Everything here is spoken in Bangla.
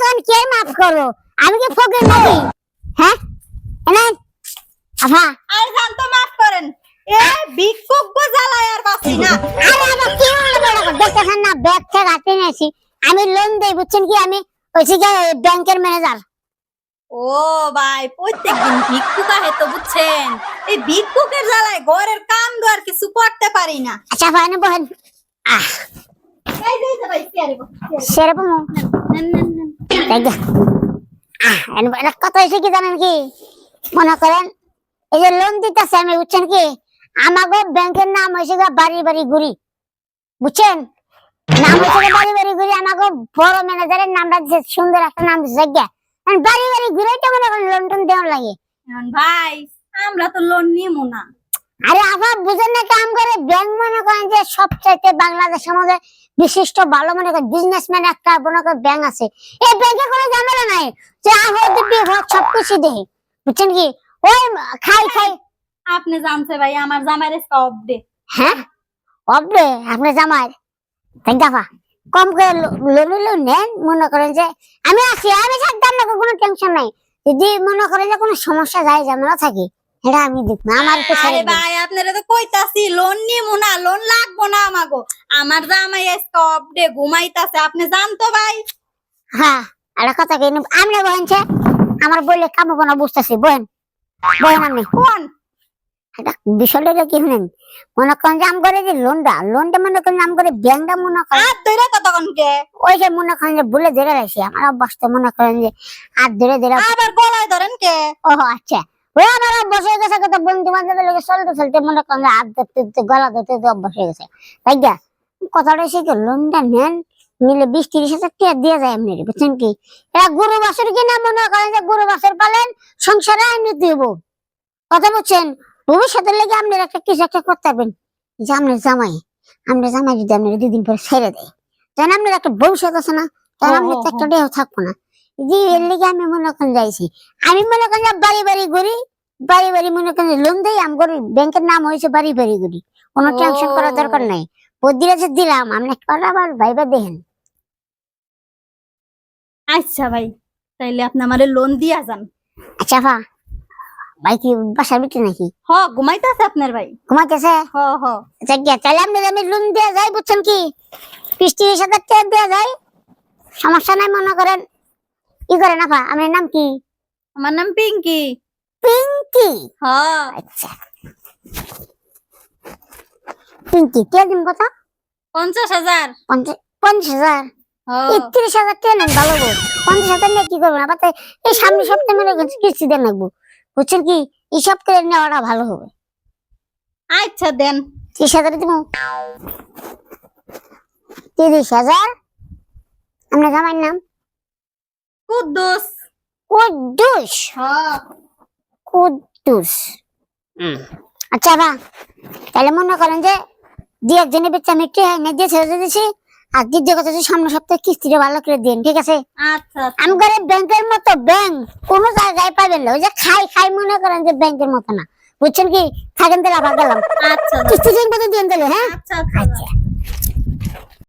এখন কে মাফ করব? আমি কি ফকির নাকি? হ্যাঁ? এনে আফা আর জান তো মাফ করেন। এ ভিক্ষুক গো জ্বালায় আর বাঁচি না। আরে আবার কি মনে বড় দেখতেছেন না ব্যাগ থেকে হাতে নিয়েছি আমি লোন দেই বুঝছেন কি? আমি কি ব্যাংকের ম্যানেজার ও ভাই প্রত্যেকদিন ভিক্ষুক আহে তো বুঝছেন। এই ভিক্ষুকের জ্বালায় ঘরের কাম আর কিছু করতে পারি না। আচ্ছা ভাই না বহেন আহ বস, বস। সেরকম। নেন, নেন, কত হয়েছে কি জানেন কি? মনে করেন, এই যে লোন দিতেছে আমি, বুঝছেন কি? আমাকে ব্যাংকের নাম হয়েছে বাড়ি বাড়ি ঘুরি। বুঝছেন? নাম বাড়ি বাড়ি ঘুরি একটা নাম দিছে বাড়ি বাড়ি ঘুরে মনে করেন লোন লাগে। ভাই, আমরা তো লোন নিমু না। আরে আবার বুঝেন না কাম করে ব্যাংক মনে করেন যে সবচাইতে বাংলাদেশের মধ্যে বিশিষ্ট ভালো মনে করেন বিজনেসম্যান একটা মনে করেন ব্যাংক আছে। এই ব্যাংকে কোনো ঝামেলা নাই। যে আহ দিবি হোক সবকিছু দেয় বুঝছেন কি? ওই খাই খাই। আপনি জানছে ভাই আমার জামাইরে সব দে হ্যাঁ? অবরে আপনার জামাই? তাই দাফা কম করে লোন লোন নেন মনে করেন যে আমি আছি আমি থাকতাম না কোনো টেনশন নাই। যদি মনে করেন যে কোনো সমস্যা যায় ঝামেলা থাকে। এটা আমি দেখব। আমার তো আরে। ভাই আপনারা তো কইতাছি লোন নিমু না লোন লাগবো না আমাগো। আমার জামাই ঘুমাইতাছে আপনি জান তো ভাই? হ্যাঁ একটা কথা আমি আমার বললে কাম হব না বুঝতেছি বহেন বহেন আপনি। কোন? এটা বিষয়টা কি শুনেন? মনে করেন যে আম করে যে লোনটা লোনটা মনে করেন আম করে ব্যাংকটা মনে করেন। আর ধরে কতক্ষণ কে? ওই যে মনে করেন যে ভুলে ধরে রাখছি আমার অভ্যাস তো মনে করেন যে আর ধরে ধরে আবার গলায় ধরেন কে? ও আচ্ছা। ওই আমার অভ্যাস হয়ে গেছে কত বন্ধু বান্ধবের লোকে চলতে চলতে মনে করেন হাত ধরতে গলা ধরতে অভ্যাস হয়ে গেছে। তাই গা কথাটা কি লোনটা নেন নিলে বিশ তিরিশ হাজার টাকা দিয়ে যায় বুঝছেন কি? এরা গরু বাছুর কিনা মনে করেন যে গরু বাছুর পালেন সংসারে দিব কথা বুঝছেন ভবিষ্যতের লেগে আপনার একটা কিছু একটা করতে পারবেন। যে আপনার জামাই আপনার জামাই যদি আপনার দুদিন পরে ছেড়ে দেয় তখন আপনার একটা ভবিষ্যৎ আছে না? তখন ও, আপনি তো একটা দেহ থাকব না। যে এর লেগে আমি মনে করেন যাইছি। আমি মনে করেন বাড়ি বাড়ি ঘুরি বাড়ি বাড়ি মনে করেন লোন দেই ব্যাংকের নাম হয়েছে বাড়ি বাড়ি কোনো টেনশন করার দরকার নাই। বুদ্ধিরা যে দিলাম আপনি করা আবার ভাইবা দেখেন আচ্ছা ভাই তাইলে আপনি আমারে লোন দিয়া যান। আচ্ছা ভা ভাই কি বাসার ভিতরে নাকি? হ ঘুমাইতাছে আপনার ভাই। ঘুমাইতেছে? হ হ। আচ্ছা গিয়া তাহলে আপনি আমি লোন দেওয়া যায় বুঝছেন কি? বিশ তিরিশ হাজার টাকা দেওয়া যায় সমস্যা নাই মনে করেন। ই করে না ভা আপনার নাম কি? আমার নাম পিঙ্কি। পিঙ্কি? হ আচ্ছা। পিঙ্কি কে দিন কথা? পঞ্চাশ হাজার। পঞ্চাশ হাজার? হ একত্রিশ হাজার টাকা নেন ভালো গো পঞ্চাশ হাজার নিয়ে কি করবেন আবার তো এই সামনে সপ্তাহে গেছে কিস্তি দেন লাগবো বুঝছেন কি? এই সপ্তাহে নেওয়াটা ভালো হবে। আচ্ছা দেন। ত্রিশ হাজার দিব তিরিশ হাজার? আপনার জামাইয়ের নাম? কুদ্দুস। কুদ্দুস? হ কুদ্দুস। আচ্ছা বা তাহলে মনে করেন যে দুই একজনের বেচে আমি একটু এনে দিয়ে ছেড়ে দিয়েছি আর দ্বিতীয় কথা হচ্ছে সামনে সপ্তাহে কিস্তিটা ভালো করে দিন ঠিক আছে? আচ্ছা আচ্ছা। আমি করে ব্যাংকের মতো ব্যাংক কোন জায়গায় পাবেন না ওই যে খাই খাই মনে করেন যে ব্যাংকের মতো না। বুঝছেন কি? থাকেন তাহলে আবার গেলাম। আচ্ছা কিস্তি ঠিক মতো দিন তাহলে হ্যাঁ? আচ্ছা।